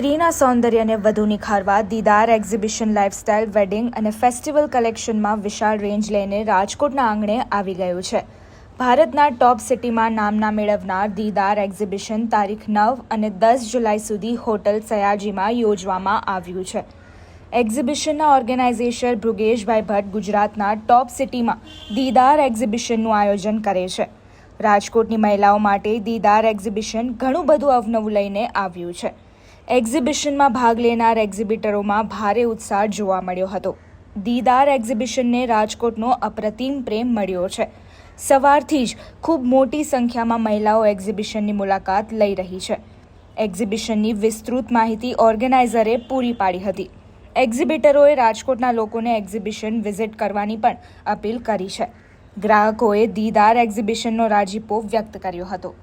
સ્ત્રીના સૌંદર્યને વધુ નિખારવા, દીદાર એક્ઝિબિશન લાઇફસ્ટાઇલ વેડિંગ અને ફેસ્ટિવલ કલેક્શનમાં વિશાળ રેન્જ લઈને રાજકોટના આંગણે આવી ગયું છે. ભારતના ટોપ સિટીમાં નામના મેળવનાર દીદાર એક્ઝિબિશન તારીખ નવ અને દસ જુલાઈ સુધી હોટલ સયાજીમાં યોજવામાં આવ્યું છે. એક્ઝિબિશનના ઓર્ગેનાઇઝેશન ભૃગેશભાઈ ભટ્ટ ગુજરાતના ટોપ સિટીમાં દીદાર એક્ઝિબિશનનું આયોજન કરે છે. રાજકોટની મહિલાઓ માટે દીદાર એક્ઝિબિશન ઘણું બધું અવનવું લઈને આવ્યું છે. એક્ઝિબિશનમાં ભાગ લેનાર એક્ઝિબિટરોમાં ભારે ઉત્સાહ જોવા મળ્યો હતો. દીદાર એક્ઝિબિશનને રાજકોટનો અપ્રતિમ પ્રેમ મળ્યો છે. સવારથી જ ખૂબ મોટી સંખ્યામાં મહિલાઓ એક્ઝિબિશનની મુલાકાત લઈ રહી છે. એક્ઝિબિશનની વિસ્તૃત માહિતી ઓર્ગેનાઇઝરે પૂરી પાડી હતી. એક્ઝિબિટરોએ રાજકોટના લોકોને એક્ઝિબિશન વિઝિટ કરવાની પણ અપીલ કરી છે. ગ્રાહકોએ દીદાર એક્ઝિબિશનનો રાજીપો વ્યક્ત કર્યો હતો.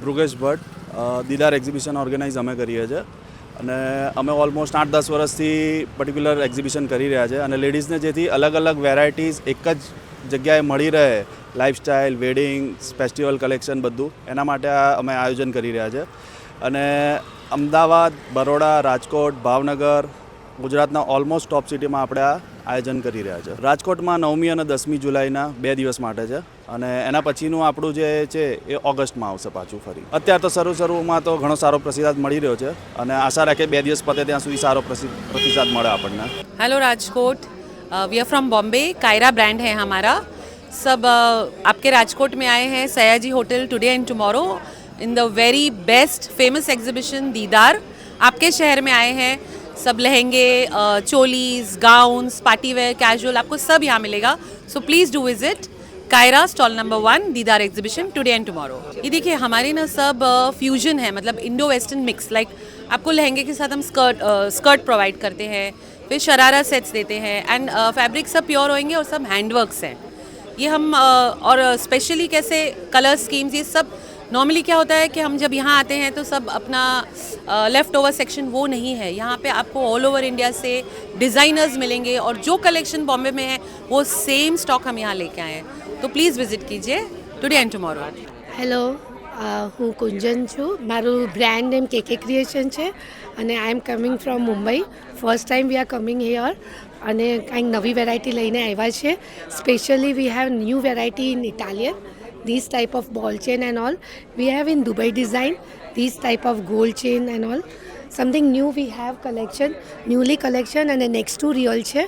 બ્રુગેશ ભટ્ટ દીદાર એક્ઝિબિશન ઓર્ગેનાઇઝ અમે કરીએ છીએ. અને અમે ઓલમોસ્ટ આઠ દસ વર્ષથી પર્ટિક્યુલર એક્ઝિબિશન કરી રહ્યા છે અને લેડીઝને જેથી અલગ અલગ વેરાયટીઝ એક જ જગ્યાએ મળી રહે. લાઇફસ્ટાઇલ વેડિંગ ફેસ્ટિવલ કલેક્શન બધું. એના માટે આ અમે આયોજન કરી રહ્યા છે અને અમદાવાદ, બરોડા, રાજકોટ, ભાવનગર, ગુજરાતના ઓલમોસ્ટ ટોપ સિટીમાં આપણે આ આયોજન કરી રહ્યા છે રાજકોટમાં નવમી અને દસમી જુલાઈના બે દિવસ માટે છે. અને એના પછીનું આપણું જે છે એ ઓગસ્ટમાં આવશે પાછું ફરી અત્યારે તો શરૂ શરૂમાં તો ઘણો સારો પ્રતિસાદ મળી રહ્યો છે અને આશા રાખે બે દિવસ પતે ત્યાં સુધી સારો પ્રસિ- પ્રતિસાદ મળે આપણને hello Rajkot we are from Bombay Kayra brand है हमारा सब uh, आपके राजकोट में आए हैं Sayaji hotel today and tomorrow in the very best famous exhibition Deedar आपके शहर में आए हैं सब लहंगे cholis gowns party wear casual आपको सब यहाँ मिलेगा so please do visit Kyra stall number one, Deedar exhibition today and tomorrow ये देखिए, हमारे ना सब फ्यूजन है मतलब इंडो वेस्टर्न मिक्स लाइक आपको लहंगे के साथ हम स्कर्ट स्कर्ट प्रोवाइड करते हैं, फिर शरारा सेट्स देते हैं एंड फैब्रिक सब प्योर होंगे और सब हैंडवर्क्स हैं. ये हम और स्पेशली कैसे कलर स्कीम्स ये सब नॉर्मली क्या होता है कि हम जब यहाँ आते हैं तो सब अपना लेफ़्ट ओवर सेक्शन वो नहीं है. यहाँ पे आपको ऑल ओवर इंडिया से डिज़ाइनर्स मिलेंगे और जो कलेक्शन बॉम्बे में है, वो सेम स्टॉक हम यहाँ लेके आए हैं. તો પ્લીઝ વિઝિટ કીજીએ ટુડે એન્ડ ટુમોરો હેલો હું કુંજન છું. મારું બ્રાન્ડ નેમ કેકે ક્રિએશન છે અને I am coming from Mumbai first time we are coming here અને કાંઈક નવી વેરાયટી લઈને આવ્યા છે. Specially we have new variety in Italian this type of ball chain and all we have in Dubai design this type of gold chain and all something new we have collection newly collection અને next to real છે.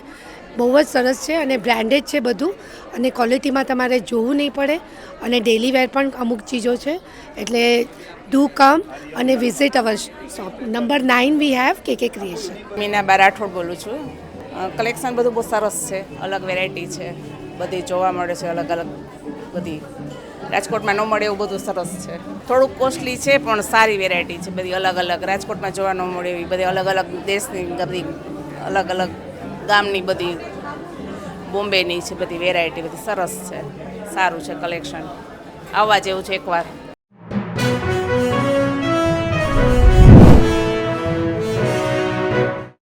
બહુ જ સરસ છે અને branded છે બધું અને ક્વોલિટીમાં તમારે જોવું નહીં પડે અને ડેલી વેર પણ અમુક ચીજો છે. એટલે ડુ કમ અને visit our shop number nine we have K K creation Meena બાર રાઠોડ બોલું છું. કલેક્શન બધું બહુ સરસ છે. અલગ વેરાયટી છે. બધી જોવા મળે છે, અલગ અલગ બધી. રાજકોટમાં ન મળે એવું બધું સરસ છે. થોડુંક કોસ્ટલી છે, પણ સારી વેરાયટી છે. બધી અલગ અલગ રાજકોટમાં જોવા ન મળે એવી બધી અલગ અલગ દેશની બધી અલગ અલગ ગામની બધી બોમ્બેની છે બધી વેરાયટી બધી સરસ છે. સારું છે કલેક્શન આવવા જેવું છે એકવાર.